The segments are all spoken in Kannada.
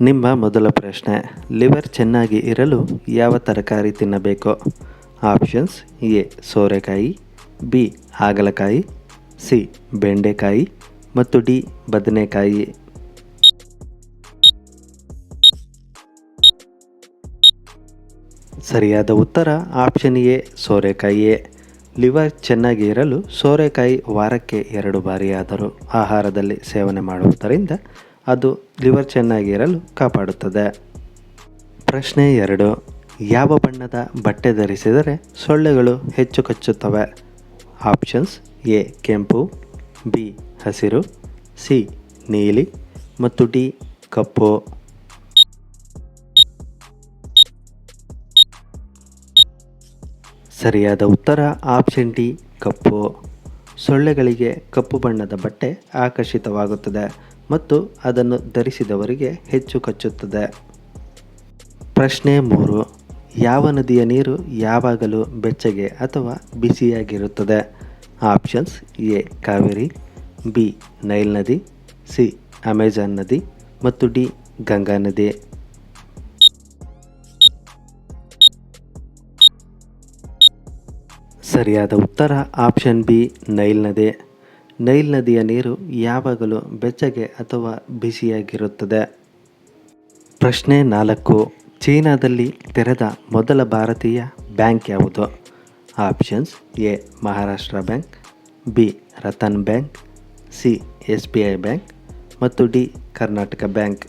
ನಿಮ್ಮ ಮೊದಲ ಪ್ರಶ್ನೆ, ಲಿವರ್ ಚೆನ್ನಾಗಿ ಇರಲು ಯಾವ ತರಕಾರಿ ತಿನ್ನಬೇಕು? ಆಪ್ಷನ್ಸ್, ಎ, ಸೋರೆಕಾಯಿ, ಬಿ, ಹಾಗಲಕಾಯಿ, ಸಿ, ಬೆಂಡೆಕಾಯಿ ಮತ್ತು ಡಿ, ಬದನೆಕಾಯಿ. ಸರಿಯಾದ ಉತ್ತರ, ಆಪ್ಷನ್ ಎ, ಸೋರೆಕಾಯಿಯೇ. ಲಿವರ್ ಚೆನ್ನಾಗಿ ಇರಲು ಸೋರೆಕಾಯಿ ವಾರಕ್ಕೆ ಎರಡು ಬಾರಿಯಾದರೂ ಆಹಾರದಲ್ಲಿ ಸೇವನೆ ಮಾಡುವುದರಿಂದ ಅದು ಲಿವರ್ ಚೆನ್ನಾಗಿರಲು ಕಾಪಾಡುತ್ತದೆ. ಪ್ರಶ್ನೆ ಎರಡು. ಯಾವ ಬಣ್ಣದ ಬಟ್ಟೆ ಧರಿಸಿದರೆ ಸೊಳ್ಳೆಗಳು ಹೆಚ್ಚು ಕಚ್ಚುತ್ತವೆ? ಆಪ್ಷನ್ಸ್ ಎ, ಕೆಂಪು, ಬಿ, ಹಸಿರು, ಸಿ, ನೀಲಿ ಮತ್ತು ಡಿ, ಕಪ್ಪು. ಸರಿಯಾದ ಉತ್ತರ ಆಪ್ಷನ್ ಡಿ, ಕಪ್ಪು. ಸೊಳ್ಳೆಗಳಿಗೆ ಕಪ್ಪು ಬಣ್ಣದ ಬಟ್ಟೆ ಆಕರ್ಷಿತವಾಗುತ್ತದೆ. ಮತ್ತು ಅದನ್ನು ಧರಿಸಿದವರಿಗೆ ಹೆಚ್ಚು ಕಚ್ಚುತ್ತದೆ. ಪ್ರಶ್ನೆ ಮೂರು. ಯಾವ ನದಿಯ ನೀರು ಯಾವಾಗಲೂ ಬೆಚ್ಚಗೆ ಅಥವಾ ಬಿಸಿಯಾಗಿರುತ್ತದೆ? Options A, Kaveri, B, Nile ನದಿ, ಸಿ, ಅಮೆಜಾನ್ ನದಿ ಮತ್ತು ಡಿ, ಗಂಗಾ ನದಿ. ಸರಿಯಾದ ಉತ್ತರ ಆಪ್ಷನ್ ಬಿ, ನೈಲ್ ನದಿ. ನೈಲ್ ನದಿಯ ನೀರು ಯಾವಾಗಲೂ ಬೆಚ್ಚಗೆ ಅಥವಾ ಬಿಸಿಯಾಗಿರುತ್ತದೆ. ಪ್ರಶ್ನೆ ನಾಲ್ಕು, ಚೀನಾದಲ್ಲಿ ತೆರೆದ ಮೊದಲ ಭಾರತೀಯ ಬ್ಯಾಂಕ್ ಯಾವುದು? Options A, Maharashtra bank, B, Ratan bank, C, S B I bank ಮತ್ತು ಡಿ, ಕರ್ನಾಟಕ ಬ್ಯಾಂಕ್.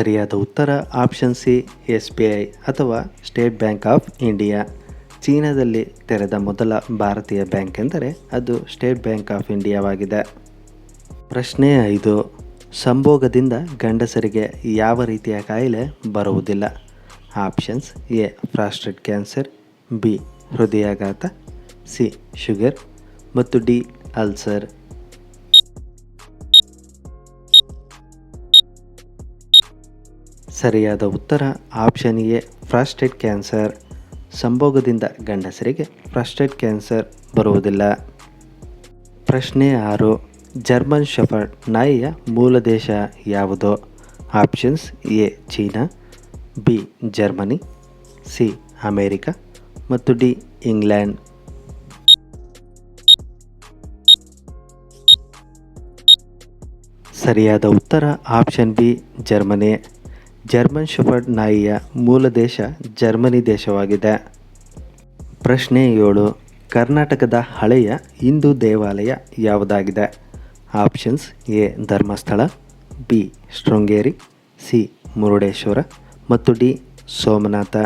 ಸರಿಯಾದ ಉತ್ತರ option C, S B I ಅಥವಾ ಸ್ಟೇಟ್ ಬ್ಯಾಂಕ್ ಆಫ್ ಇಂಡಿಯಾ. ಚೀನಾದಲ್ಲಿ ತೆರೆದ ಮೊದಲ ಭಾರತೀಯ ಬ್ಯಾಂಕ್ ಎಂದರೆ ಅದು ಸ್ಟೇಟ್ ಬ್ಯಾಂಕ್ ಆಫ್ ಇಂಡಿಯಾವಾಗಿದೆ. ಪ್ರಶ್ನೆ ಐದು, ಸಂಭೋಗದಿಂದ ಗಂಡಸರಿಗೆ ಯಾವ ರೀತಿಯ ಕಾಯಿಲೆ ಬರುವುದಿಲ್ಲ? Options A prostate cancer, B, ಹೃದಯಾಘಾತ, ಸಿ, ಶುಗರ್ ಮತ್ತು ಡಿ, ಅಲ್ಸರ್. ಸರಿಯಾದ ಉತ್ತರ ಆಪ್ಷನ್ ಎ ಪ್ರಾಸ್ಟೇಟ್ ಕ್ಯಾನ್ಸರ್ ಸಂಭೋಗದಿಂದ ಗಂಡಸರಿಗೆ ಪ್ರಾಸ್ಟೇಟ್ ಕ್ಯಾನ್ಸರ್ ಬರುವುದಿಲ್ಲ. ಪ್ರಶ್ನೆ ಆರು ಜರ್ಮನ್ ಶೆಫರ್ಡ್ ನಾಯಿಯ ಮೂಲ ದೇಶ ಯಾವುದು? Options A, China, B, Germany, C, America ಮತ್ತು ಡಿ, ಇಂಗ್ಲೆಂಡ್. ಸರಿಯಾದ ಉತ್ತರ option B, Germany. German shepherd ನಾಯಿಯ ಮೂಲ ದೇಶ ಜರ್ಮನಿ ದೇಶವಾಗಿದೆ. ಪ್ರಶ್ನೆ ಏಳು, ಕರ್ನಾಟಕದ ಹಳೆಯ ಹಿಂದೂ ದೇವಾಲಯ ಯಾವುದಾಗಿದೆ? Options A, Dharmasthala, B, Sringeri, C, Murudeshwar ಮತ್ತು ಡಿ, ಸೋಮನಾಥ.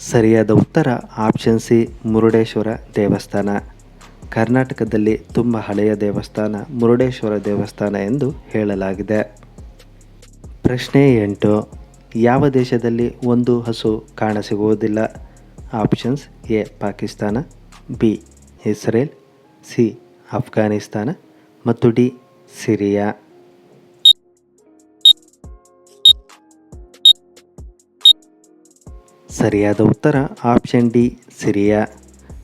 ಸರಿಯಾದ ಉತ್ತರ ಆಪ್ಷನ್ ಸಿ ಮುರುಡೇಶ್ವರ ದೇವಸ್ಥಾನ. ಕರ್ನಾಟಕದಲ್ಲಿ ತುಂಬ ಹಳೆಯ ದೇವಸ್ಥಾನ, ಮುರುಡೇಶ್ವರ ದೇವಸ್ಥಾನ ಎಂದು ಹೇಳಲಾಗಿದೆ. ಪ್ರಶ್ನೆ ಎಂಟು, ಯಾವ ದೇಶದಲ್ಲಿ ಒಂದು ಹಸು ಕಾಣಸಿಗುವುದಿಲ್ಲ? Options A, Pakistan, B, Israel, C Afghanistan ಮತ್ತು ಡಿ, ಸಿರಿಯಾ. ಸರಿಯಾದ ಉತ್ತರ ಆಪ್ಷನ್ ಡಿ, ಸಿರಿಯಾ.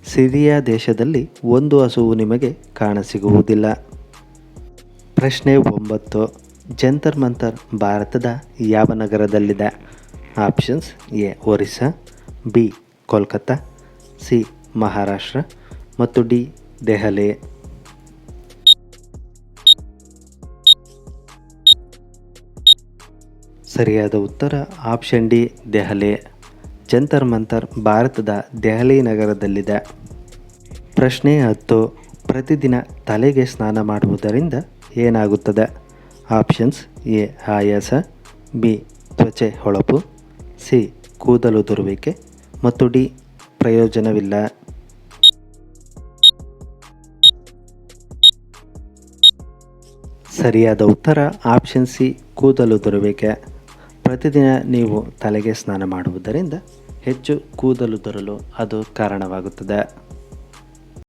ಸಿರಿಯಾ ದೇಶದಲ್ಲಿ ಒಂದು ಹಸುವು ನಿಮಗೆ ಕಾಣಸಿಗುವುದಿಲ್ಲ. ಪ್ರಶ್ನೆ ಒಂಬತ್ತು. ಜಂತರ್ ಮಂತರ್ ಭಾರತದ ಯಾವ ನಗರದಲ್ಲಿದೆ? Options A, Orissa, B, Kolkata, C, Maharashtra ಮತ್ತು ಡಿ, ದೆಹಲಿ. ಸರಿಯಾದ ಉತ್ತರ ಆಪ್ಷನ್ ಡಿ, ದೆಹಲಿ. ಜಂತರ್ ಮಂತರ್ ಭಾರತದ ದೆಹಲಿ ನಗರದಲ್ಲಿದೆ. ಪ್ರಶ್ನೆ ಹತ್ತು, ಪ್ರತಿದಿನ ತಲೆಗೆ ಸ್ನಾನ ಮಾಡುವುದರಿಂದ ಏನಾಗುತ್ತದೆ? ಆಪ್ಷನ್ಸ್ ಎ, ಆಯಾಸ, ಬಿ, ತ್ವಚೆ ಹೊಳಪು, ಸಿ, ಕೂದಲು ದುರುವಿಕೆ ಮತ್ತು ಡಿ, ಪ್ರಯೋಜನವಿಲ್ಲ. ಸರಿಯಾದ ಉತ್ತರ ಆಪ್ಷನ್ ಸಿ, ಕೂದಲು ದುರುವಿಕೆ ಪ್ರತಿದಿನ ನೀವು ತಲೆಗೆ ಸ್ನಾನ ಮಾಡುವುದರಿಂದ ಹೆಚ್ಚು ಕೂದಲು ತರಲು ಅದು ಕಾರಣವಾಗುತ್ತದೆ.